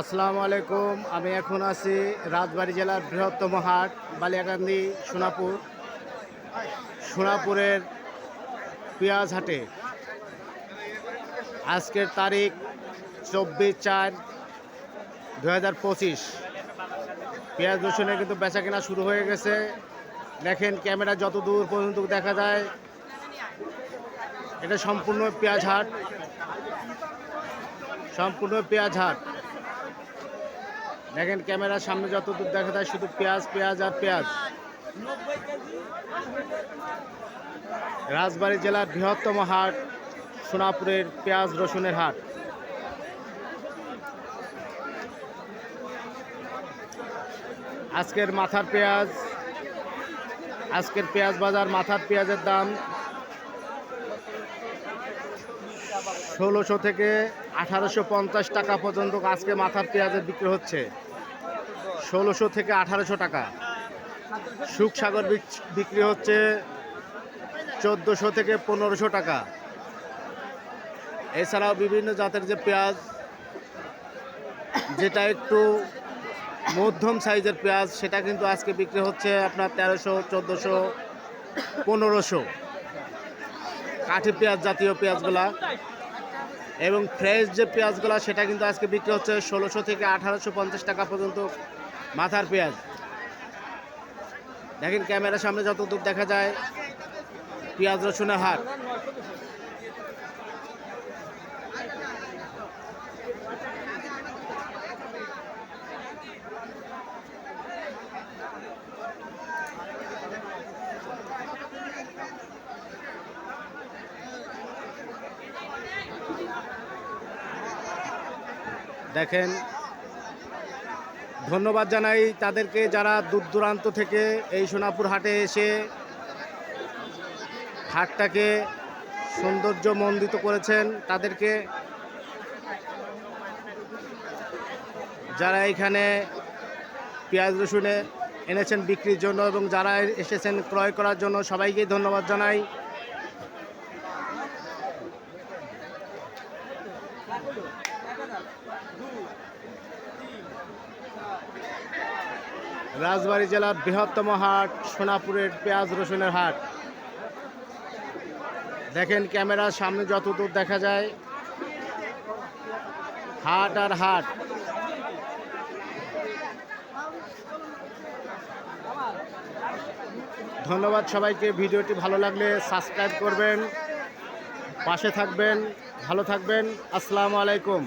আসসালামু আলাইকুম। আমি এখন আছি রাজবাড়ী জেলার বৃহত্তম হাট, বালিয়াকান্দি, সোনাপুর। সোনাপুরের পেঁয়াজ হাটে। আজকের তারিখ চব্বিশ চার দু হাজার পঁচিশ। পেঁয়াজ রসুনের কিন্তু বেচা কেনা শুরু হয়ে গেছে। দেখেন ক্যামেরা যত দূর পর্যন্ত দেখা যায়, এটা সম্পূর্ণ পেঁয়াজ হাট। সম্পূর্ণ পেঁয়াজ হাট। দেখেন ক্যামেরার সামনে যত দূর দেখা যায় শুধু পেঁয়াজ পেঁয়াজ আর পেঁয়াজ। রাজবাড়ী জেলার বৃহত্তম হাট সোনাপুরের পেঁয়াজ রসুনের হাট। আজকের মাথার পেঁয়াজ, আজকের পেঁয়াজ বাজার মাথার পেঁয়াজের দাম ষোলোশো থেকে আঠারোশো পঞ্চাশ টাকা পর্যন্ত আজকে মাথার পেঁয়াজের বিক্রি হচ্ছে। ষোলোশো থেকে আঠারোশো টাকা। সুখসাগর বিক্রি হচ্ছে চোদ্দোশো থেকে পনেরোশো টাকা। এছাড়াও বিভিন্ন জাতের যে পেঁয়াজ, যেটা একটু মধ্যম সাইজের পেঁয়াজ, সেটা কিন্তু আজকে বিক্রি হচ্ছে আপনার তেরোশো, চোদ্দোশো, পনেরোশো। কাঠি পেঁয়াজ জাতীয় পেঁয়াজগুলা এবং ফ্রেশ যে পেঁয়াজগুলো, সেটা কিন্তু আজকে বিক্রি হচ্ছে ষোলোশো থেকে আঠারোশো পঞ্চাশ টাকা পর্যন্ত মাথার পেঁয়াজ। দেখেন ক্যামেরার সামনে যত দূর দেখা যায়, পেঁয়াজ রসুনের হাট দেখেন, ধন্যবাদ জানাই তাদেরকে যারা দূর দূরান্ত থেকে এই সোনাপুর হাটে এসে হাটটাকে সৌন্দর্য মণ্ডিত করেছেন তাদেরকে। যারা এখানে পেঁয়াজ রসুনে এনেছেন বিক্রির জন্য এবং যারা এসেছেন ক্রয় করার জন্য সবাইকেই ধন্যবাদ জানাই। রাজবাড়ী জেলার বৃহত্তম হাট, সোনাপুরের পেঁয়াজ রসুনের হাট। দেখেন ক্যামেরার সামনে যতদূর দেখা যায়, হাট আর হাট। ধন্যবাদ সবাইকে, ভিডিওটি ভালো লাগলে সাবস্ক্রাইব করবেন। পাশে থাকবেন ভালো থাকবেন। আসসালামু আলাইকুম।